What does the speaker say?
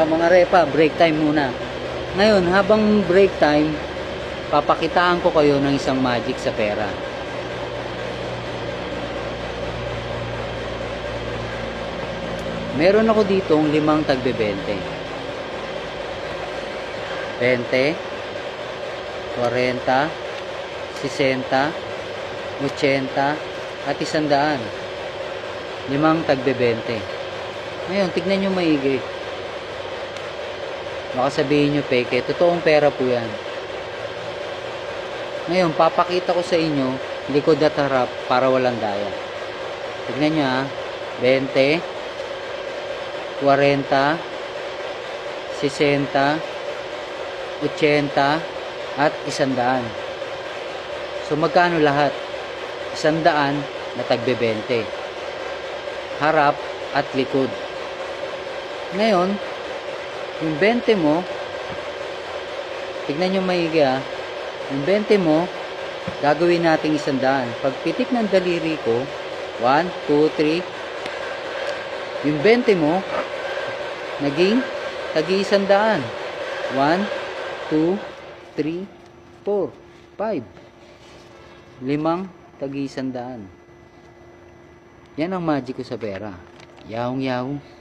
Ah, mga repa, break time muna. Ngayon, habang break time, papakitaan ko kayo ng isang magic sa pera. Meron ako ditong limang tagbe-20. 20, 40, 60, 80, at 100. Limang tagbe-20. Ngayon, tignan nyo maigi. Baka sabihin nyo peke, totoong pera po yan. Ngayon, papakita ko sa inyo, likod at harap para walang daya. Tignan nyo ha, 20, 40, 60, 80, at 100. So, magkano lahat? 100 na tagbe 20. Harap at likod. Ngayon, yung 20 mo, tignan nyo maigi ah, yung 20 mo, gagawin nating isandaan. Pag pitik ng daliri ko, 1, 2, 3, yung 20 mo, naging tagi isandaan. 1, 2, 3, 4, 5. Limang tagi isandaan. Yan ang magic ko sa pera. Yaong yaong.